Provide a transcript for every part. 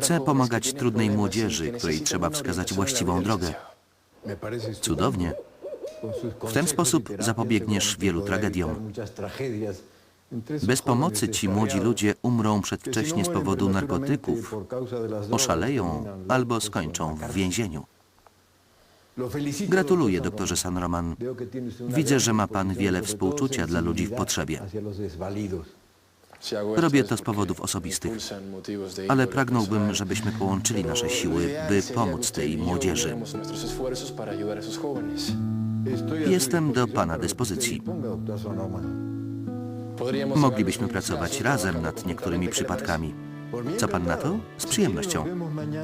Chcę pomagać trudnej młodzieży, której trzeba wskazać właściwą drogę. Cudownie. W ten sposób zapobiegniesz wielu tragediom. Bez pomocy ci młodzi ludzie umrą przedwcześnie z powodu narkotyków, oszaleją albo skończą w więzieniu. Gratuluję, doktorze San Roman. Widzę, że ma pan wiele współczucia dla ludzi w potrzebie. Robię to z powodów osobistych, ale pragnąłbym, żebyśmy połączyli nasze siły, by pomóc tej młodzieży. Jestem do pana dyspozycji. Moglibyśmy pracować razem nad niektórymi przypadkami. Co pan na to? Z przyjemnością.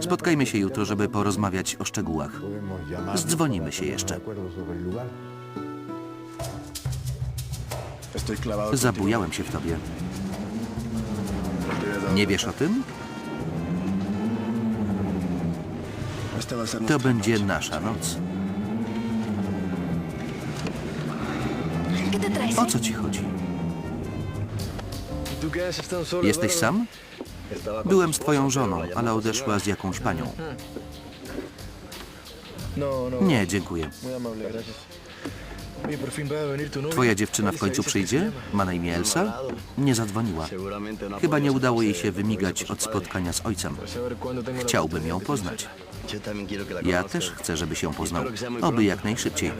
Spotkajmy się jutro, żeby porozmawiać o szczegółach. Zdzwonimy się jeszcze. Zabujałem się w tobie. Nie wiesz o tym? To będzie nasza noc. O co ci chodzi? Jesteś sam? Byłem z twoją żoną, ale odeszła z jakąś panią. Nie, dziękuję. Twoja dziewczyna w końcu przyjdzie? Ma na imię Elsa? Nie zadzwoniła. Chyba nie udało jej się wymigać od spotkania z ojcem. Chciałbym ją poznać. Ja też chcę, żebyś ją poznał. Oby jak najszybciej.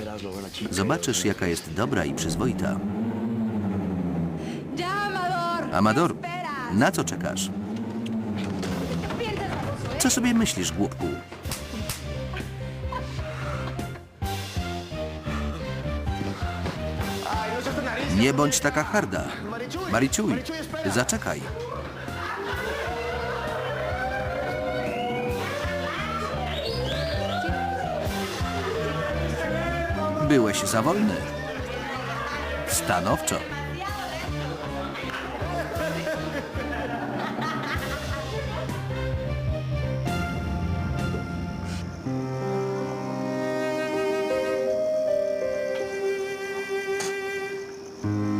Zobaczysz, jaka jest dobra i przyzwoita. Amador. Na co czekasz? Co sobie myślisz, głupku? Nie bądź taka harda. Mariczuj, zaczekaj. Byłeś za wolny. Stanowczo. Mm-hmm.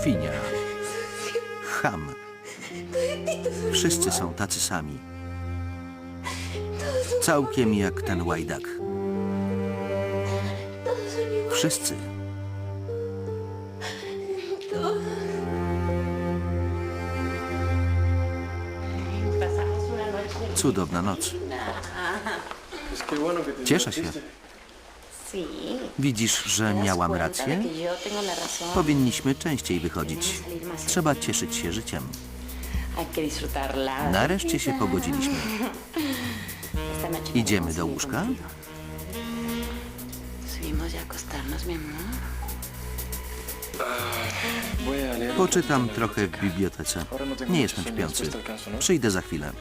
Świnia. Ham. Wszyscy są tacy sami. Całkiem jak ten łajdak. Wszyscy. Cudowna noc. Cieszę się. Widzisz, że miałam rację? Powinniśmy częściej wychodzić. Trzeba cieszyć się życiem. Nareszcie się pogodziliśmy. Idziemy do łóżka? Poczytam trochę w bibliotece. Nie jestem śpiący. Przyjdę za chwilę.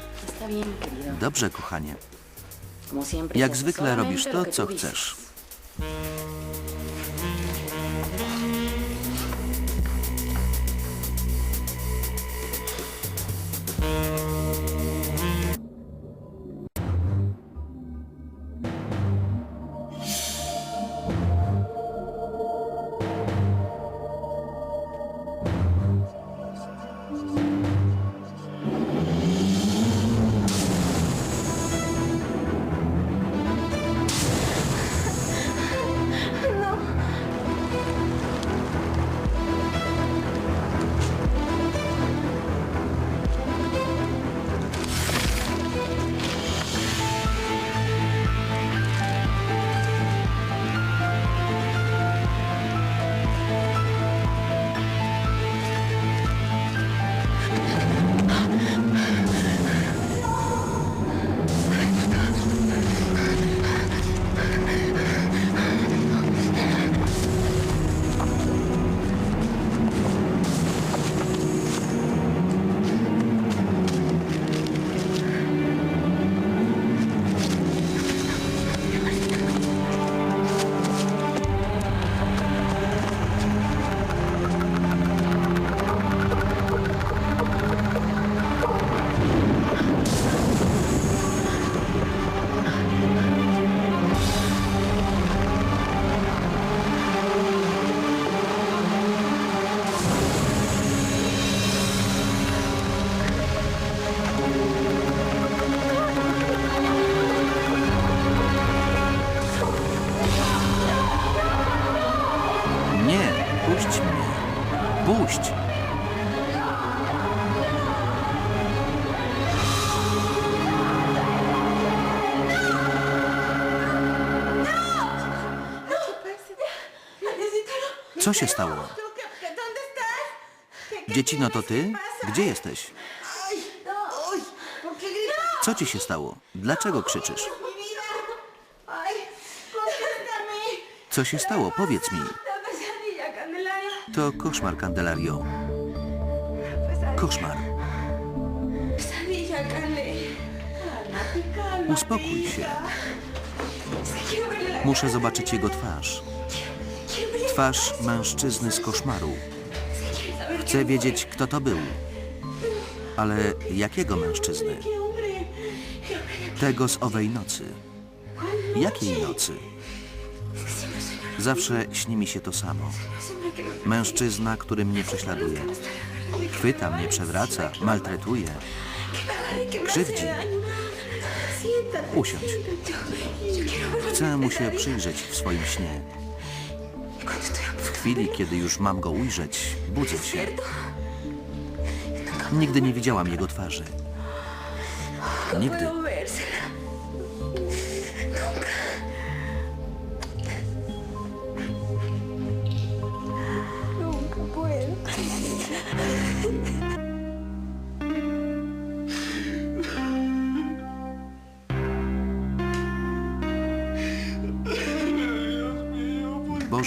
Dobrze, kochanie. Jak zwykle robisz to, co chcesz. Mm-hmm. Co się stało? Dziecino, to ty? Gdzie jesteś? Co ci się stało? Dlaczego krzyczysz? Co się stało? Powiedz mi. To koszmar, Candelario. Koszmar. Uspokój się. Muszę zobaczyć jego twarz. Twarz mężczyzny z koszmaru. Chcę wiedzieć, kto to był. Ale jakiego mężczyzny? Tego z owej nocy. Jakiej nocy? Zawsze śni mi się to samo. Mężczyzna, który mnie prześladuje. Chwyta mnie, przewraca, maltretuje. Krzywdzi. Usiądź. Chcę mu się przyjrzeć w swoim śnie. W chwili, kiedy już mam go ujrzeć, budzę się. Nigdy nie widziałam jego twarzy. Nigdy.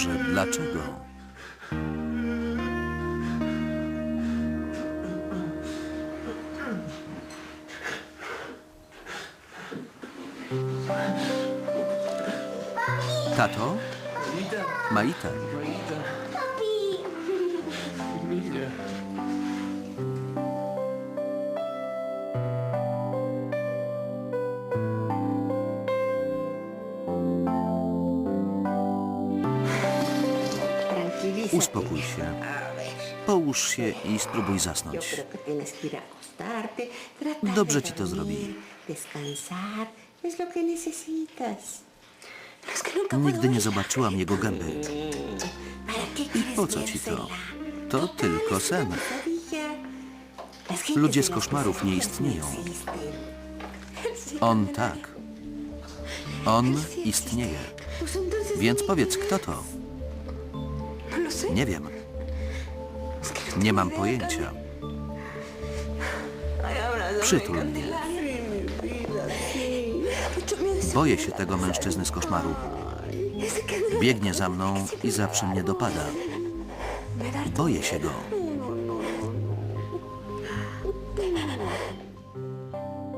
Boże, dlaczego? Tato? Maita? Uspokój się. Połóż się i spróbuj zasnąć. Dobrze ci to zrobi. No Nigdy nie zobaczyłam jego gęby. ¿Para qué I po co ci to? To tylko sen. Ludzie z koszmarów nie pesadillas istnieją. On tak. On istnieje. Więc powiedz, kto to? Nie wiem. Nie mam pojęcia. Przytul mnie. Boję się tego mężczyzny z koszmaru. Biegnie za mną i zawsze mnie dopada. Boję się go.